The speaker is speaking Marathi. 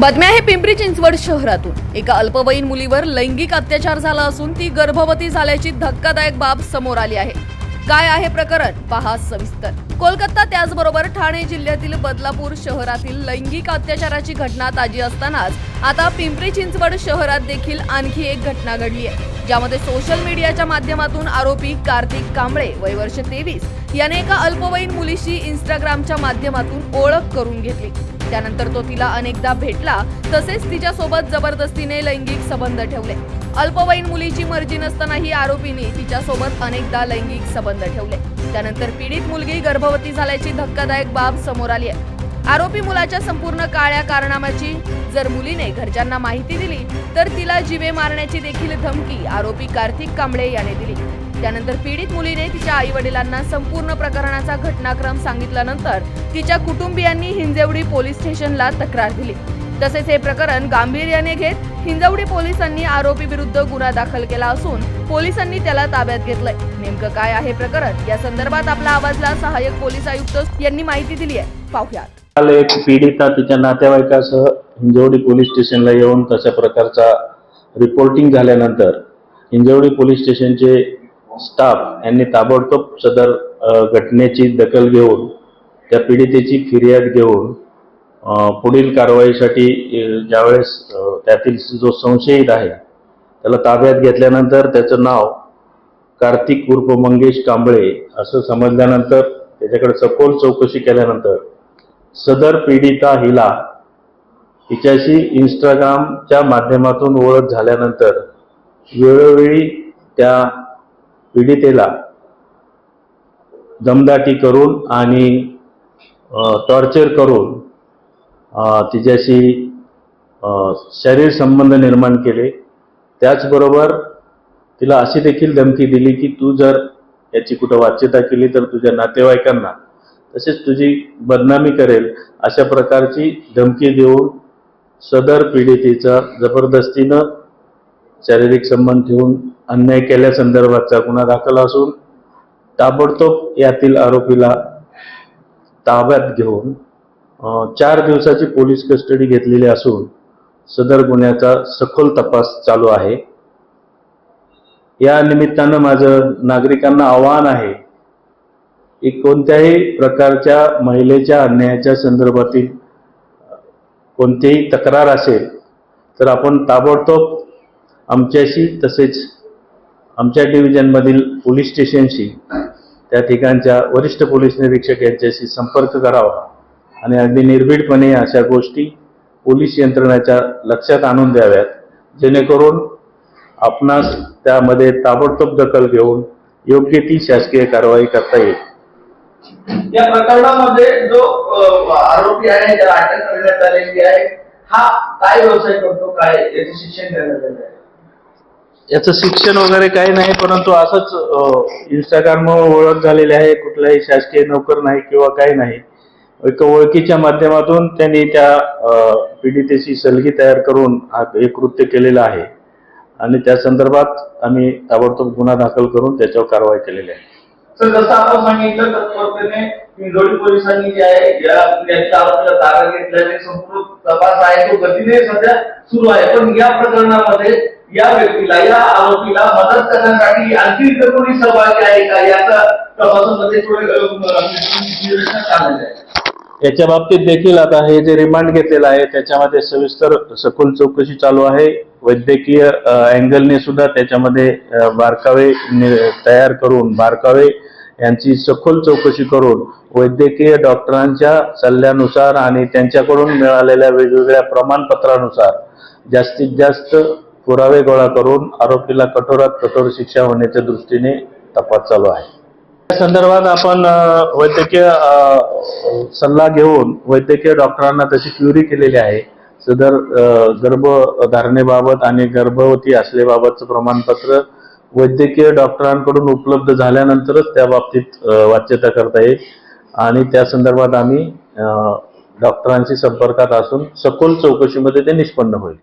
बातम्या आहे पिंपरी चिंचवड शहरातून. एका अल्पवयीन मुलीवर लैंगिक अत्याचार झाला असून ती गर्भवती झाल्याची धक्कादायक बाब समोर आली आहे. काय आहे प्रकरण? पहा सविस्तर. कोलकाता त्याचबरोबर ठाणे जिल्ह्यातील बदलापूर शहरातील लैंगिक अत्याचाराची घटना ताजी असतानाच आता पिंपरी चिंचवड शहरात देखील आणखी एक घटना घडली आहे. ज्यामध्ये सोशल मीडियाच्या माध्यमातून आरोपी कार्तिक कांबळे वय वर्ष तेवीस याने एका अल्पवयीन मुलीशी इंस्टाग्रामच्या माध्यमातून ओळख करून घेतली. त्यानंतर तो तिला अनेकदा भेटला तसेच तिच्यासोबत जबरदस्तीने लैंगिक संबंध ठेवले. अल्पवयीन मुलीची मर्जी नसतानाही आरोपीने तिच्यासोबत अनेकदा लैंगिक संबंध ठेवले. त्यानंतर पीडित मुलगी गर्भवती झाल्याची धक्कादायक बाब समोर आली आहे. आरोपी मुलाच्या संपूर्ण काळ्या कारणामाची जर मुलीने घरच्यांना माहिती दिली तर तिला जिवे मारण्याची देखील धमकी आरोपी कार्तिक कांबळे याने दिली. त्यानंतर पीडित मुलीने तिच्या आई वडिलांना संपूर्ण प्रकरणाचा घटनाक्रम सांगितल्यानंतर तिच्या कुटुंबियांनी हिंजवडी पोलीस स्टेशनला तक्रार दिली. तसेच हे प्रकरण गांभीर्याने घेत हिंजवडी पोलिसांनी आरोपी विरुद्ध गुन्हा दाखल केला असून पोलिसांनी त्याला ताब्यात घेतलंय. नेमकं काय आहे प्रकरण? या संदर्भात आपला आवाजला सहाय्यक पोलीस आयुक्त यांनी माहिती दिली आहे. पाहुयात. काल एक पीडिता तिच्या नातेवाईकासह हिंजवडी पोलीस स्टेशनला येऊन तशा प्रकारचा रिपोर्टिंग झाल्यानंतर हिंजवडी पोलीस स्टेशनचे स्टाफ यांनी ताबडतोब सदर घटनेची दखल घेऊन त्या पीडितेची फिर्याद घेऊन पुढील कारवाईसाठी ज्यावेळेस त्यातील जो संशयित आहे त्याला ताब्यात घेतल्यानंतर त्याचं नाव कार्तिक उर्फ मंगेश कांबळे असं समजल्यानंतर त्याच्याकडे सखोल चौकशी केल्यानंतर सदर पीडिता हिला तिच्याशी इंस्टाग्रामच्या माध्यमातून ओळख झाल्यानंतर वेळोवेळी त्या पीडितेला दमदाटी करून आणि टॉर्चर करून तिच्याशी शरीर संबंध निर्माण केले. त्याचबरोबर तिला अशी देखील धमकी दिली की तू जर याची कुठं वाच्यता केली तर तुझ्या नातेवाईकांना तसेच तुझी बदनामी करेल अशा प्रकारची धमकी देऊन सदर पीडितेचा जबरदस्तीनं शारीरिक संबंध ठेवून अन्याय केल्यासंदर्भातचा गुन्हा दाखल असून ताबडतोब यातील आरोपीला ताब्यात घेऊन चार दिवसाची पोलीस कस्टडी घेतलेली असून सदर गुन्ह्याचा सखोल तपास चालू आहे. या निमित्तानं माझं नागरिकांना आवाहन आहे की कोणत्याही प्रकारच्या महिलेच्या अन्यायाच्या संदर्भातील कोणतीही तक्रार असेल तर आपण ताबडतोब आमच्याशी तसेच आमच्या डिव्हिजनमधील पोलीस स्टेशनशी त्या ठिकाणच्या वरिष्ठ पोलीस निरीक्षक यांच्याशी संपर्क करावा. आणि अगदी निर्भीडपणे अशा गोष्टी पोलीस यंत्रणाच्या लक्षात आणून द्याव्यात. जेणेकरून आपणास त्यामध्ये ताबडतोब दखल घेऊन योग्य ती शासकीय कारवाई करता येईल. या प्रकरणामध्ये जो आरोपी आहे ज्याला अटक करण्यात आलेली आहे हा काय व्यवसाय करतो काय याचे शिक्षण करण्यात आले आहे? याचं शिक्षण वगैरे काही नाही परंतु असंच इंस्टाग्रामवर ओळख झालेली आहे कुठलाही शासकीय नोकर नाही किंवा काही नाही. एका ओळखीच्या माध्यमातून त्यांनी त्या पीडितेची पीडितेशी सलगी तयार करून हा हे कृत्य केलेलं आहे. आणि त्या संदर्भात आम्ही ताबडतोब गुन्हा दाखल करून त्याच्यावर कारवाई केलेली आहे. जसं आपण सांगितलं तत्परतेने हिंजवडी पोलिसांनी जे आहे या याच्या आरोपीला ताब्यात घेतल्याने संपूर्ण तपास आहे तो गतीने सध्या सुरू आहे. पण या प्रकरणामध्ये या व्यक्तीला या आरोपीला मदत करण्यासाठी आणखी इतर कोणी सहभागी आहे का? याचा तपासामध्ये थोडे याच्या बाबतीत देखील आता हे जे रिमांड घेतलेलं आहे त्याच्यामध्ये सविस्तर सखोल चौकशी चालू आहे. वैद्यकीय अँगलने सुद्धा त्याच्यामध्ये बारकावे तयार करून बारकावे यांची सखोल चौकशी करून वैद्यकीय डॉक्टरांच्या सल्ल्यानुसार आणि त्यांच्याकडून मिळालेल्या वेगवेगळ्या प्रमाणपत्रानुसार जास्तीत जास्त पुरावे गोळा करून आरोपीला कठोरात कठोर शिक्षा होण्याच्या दृष्टीने तपास चालू आहे. या संदर्भात आपण वैद्यकीय सल्ला घेऊन वैद्यकीय डॉक्टरांना तशी क्युरी केलेली आहे. सदर गर्भधारणेबाबत आणि गर्भवती असल्याबाबतचं प्रमाणपत्र वैद्यकीय डॉक्टरांकडून उपलब्ध झाल्यानंतरच त्या बाबतीत वाच्यता करता येईल. आणि त्या संदर्भात आम्ही डॉक्टरांशी संपर्कात असून सखोल चौकशीमध्ये ते निष्पन्न होईल.